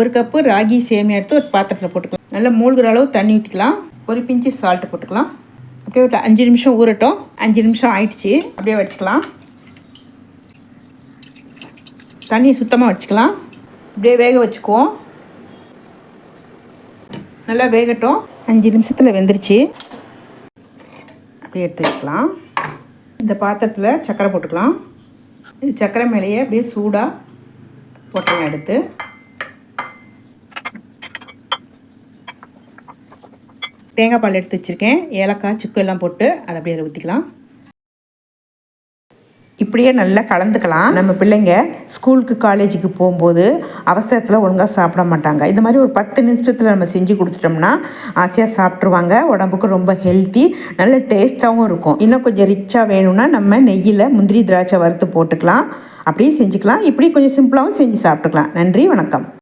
ஒரு கப்பு ராகி சேமியா எடுத்து ஒரு பாத்திரத்தில் போட்டுக்கலாம். நல்லா மூழ்கிற அளவு தண்ணி ஊற்றிக்கலாம் ஒரு பிஞ்சு சால்ட்டு போட்டுக்கலாம். அப்படியே ஒரு அஞ்சு நிமிஷம் ஊறட்டும். அஞ்சு நிமிஷம் ஆயிடுச்சு. அப்படியே வச்சுக்கலாம் தண்ணியை சுத்தமாக வச்சுக்கலாம் அப்படியே வேக வச்சுக்குவோம். நல்லா வேகட்டும். அஞ்சு நிமிஷத்தில் வெந்துருச்சு. அப்படியே எடுத்து வச்சுக்கலாம். இந்த பாத்திரத்தில் சர்க்கரை போட்டுக்கலாம். இது சர்க்கரை மேலேயே அப்படியே சூடாக போட்டுங்க எடுத்து தேங்காய் பால் எடுத்து வச்சுருக்கேன். ஏலக்காய் சுக்கு எல்லாம் போட்டு அதை அப்படியே ஊற்றிக்கலாம் இப்படியே நல்லா கலந்துக்கலாம். நம்ம பிள்ளைங்க ஸ்கூலுக்கு காலேஜுக்கு போகும்போது அவசரத்தில் ஒழுங்காக சாப்பிட மாட்டாங்க. இந்த மாதிரி ஒரு பத்து நிமிஷத்தில் நம்ம செஞ்சு கொடுத்துட்டோம்னா ஆசையாக சாப்பிட்ருவாங்க உடம்புக்கு ரொம்ப ஹெல்த்தி நல்ல டேஸ்ட்டாகவும் இருக்கும். இன்னும் கொஞ்சம் ரிச்சாக வேணும்னா நம்ம நெய்யில் முந்திரி திராட்சை வறுத்து போட்டுக்கலாம். அப்படியே செஞ்சுக்கலாம். இப்படி கொஞ்சம் சிம்பிளாகவும் செஞ்சு சாப்பிட்டுக்கலாம். நன்றி வணக்கம்.